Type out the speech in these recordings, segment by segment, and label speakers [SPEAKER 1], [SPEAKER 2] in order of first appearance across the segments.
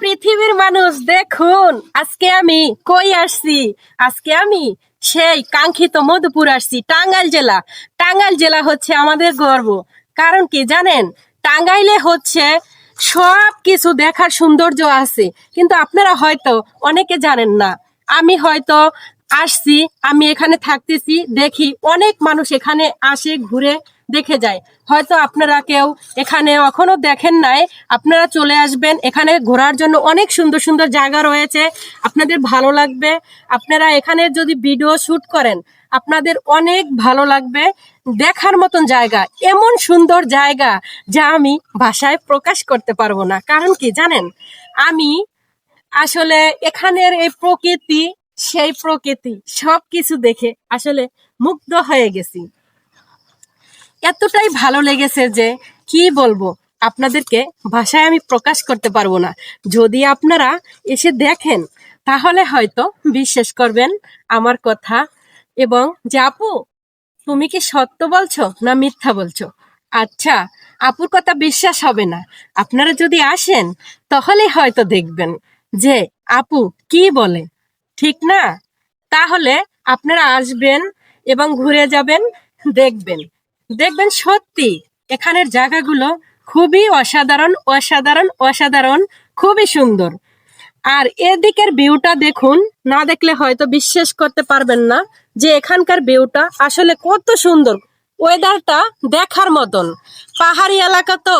[SPEAKER 1] পৃথিবীর মানুষ, দেখুন। আজকে আমি কই আসছি? আজকে আমি সেই কাঙ্ক্ষিত মধুপুর আসছি, টাঙ্গাইল জেলা। টাঙ্গাইল জেলা হচ্ছে আমাদের গর্ব। কারণ কি জানেন? টাঙ্গাইলে হচ্ছে সব কিছু দেখার সৌন্দর্য আছে। কিন্তু আপনারা হয়তো অনেকে জানেন না। আমি হয়তো আসছি, আমি এখানে থাকতেছি, দেখি অনেক মানুষ এখানে আসে, ঘুরে। দেখে যায়। হয়তো আপনারা কেউ এখানে এখনও দেখেন নাই, আপনারা চলে আসবেন। এখানে ঘোরার জন্য অনেক সুন্দর সুন্দর জায়গা রয়েছে। আপনাদের ভালো লাগবে। আপনারা এখানে যদি ভিডিও শুট করেন, আপনাদের অনেক ভালো লাগবে। দেখার মতন জায়গা, এমন সুন্দর জায়গা যা আমি ভাষায় প্রকাশ করতে পারব না। কারণ কি জানেন? আমি আসলে এখানের এই প্রকৃতি, সেই প্রকৃতি সব কিছু দেখে আসলে মুগ্ধ হয়ে গেছি। এতটাই ভালো লেগেছে যে কি বলব? আপনাদেরকে ভাষায় আমি প্রকাশ করতে পারব না। যদি আপনারা এসে দেখেন, তাহলে হয়তো বিশ্বাস করবেন আমার কথা এবং যে, আপু, তুমি কি সত্য বলছো না মিথ্যা বলছো? আচ্ছা আপুর কথা বিশ্বাস হবে না। আপনারা যদি আসেন, তাহলে হয়তো দেখবেন যে, আপু, কি বলে? ঠিক না? তাহলে আপনারা আসবেন এবং ঘুরে যাবেন, দেখবেন। দেখবেন সত্যি, এখানের জায়গাগুলো খুবই অসাধারণ অসাধারণ অসাধারণ, খুবই সুন্দর। আর এদিকের ভিউটা দেখুন, না দেখলে হয়তো বিশ্বাস করতে পারবেন না যে এখানকার ভিউটা আসলে কত সুন্দর। ওয়েদারটা দেখার মতন। পাহাড়ি এলাকা তো,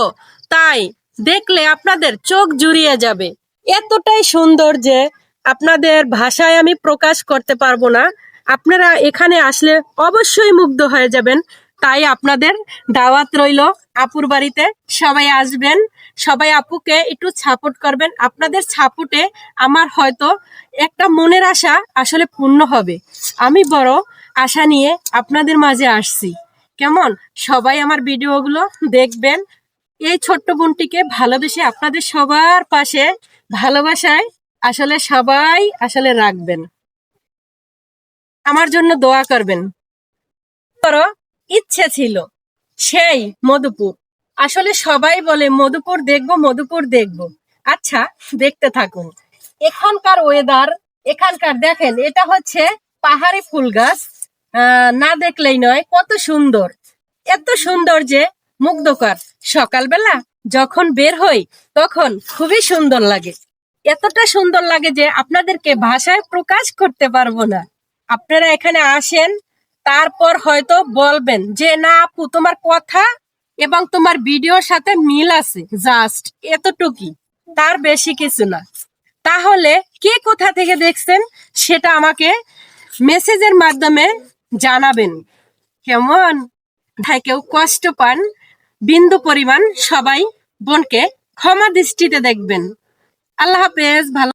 [SPEAKER 1] তাই দেখলে আপনাদের চোখ জুড়িয়ে যাবে। এতটাই সুন্দর যে আপনাদের ভাষায় আমি প্রকাশ করতে পারব না। আপনারা এখানে আসলে অবশ্যই মুগ্ধ হয়ে যাবেন। তাই আপনাদের দাওয়াত রইল। আপুর বাড়িতে সবাই আসবেন। সবাই আপুকে একটু সাপোর্ট করবেন। আপনাদের সাপোর্টে আমার হয়তো একটা মনের আশা আসলে পূর্ণ হবে। আমি বড় আশা নিয়ে আপনাদের মাঝে আসছি। কেমন? সবাই আমার ভিডিওগুলো দেখবেন। এই ছোট্ট বোনটিকে ভালোবেসে আপনাদের সবার পাশে ভালোবাসায় আসলে সবাই আসলে রাখবেন। আমার জন্য দোয়া করবেন। ইচ্ছে ছিল। সেই মধুপুর। আসলে সবাই বলে, মধুপুর দেখব মধুপুর দেখব। আচ্ছা দেখতে থাকুন। এখানকার ওয়েদার এখানকার দেখেন, এটা হচ্ছে পাহাড়ি ফুল গাছ। না দেখলেই নয়, কত সুন্দর। এত সুন্দর যে মুগ্ধকর। সকালবেলা যখন বের হই, তখন খুবই সুন্দর লাগে। এতটা সুন্দর লাগে যে আপনাদেরকে ভাষায় প্রকাশ করতে পারব না। আপনারা এখানে আসেন তারপর হয়তো বলবেন যে, না আপু, তোমার কথা এবং তোমার ভিডিওর সাথে মিল আছে জাস্ট এতটুকুই, তার বেশি কিছু না। তাহলে কে কোথা থেকে দেখছেন সেটা আমাকে মেসেজের মাধ্যমে জানাবেন। কেমন? ভাই, কেউ কষ্ট পান? বিন্দু পরিমাণ সবাই বোনকে ক্ষমা দৃষ্টিতে দেখবেন। আল্লাহ হাফেজ, ভালো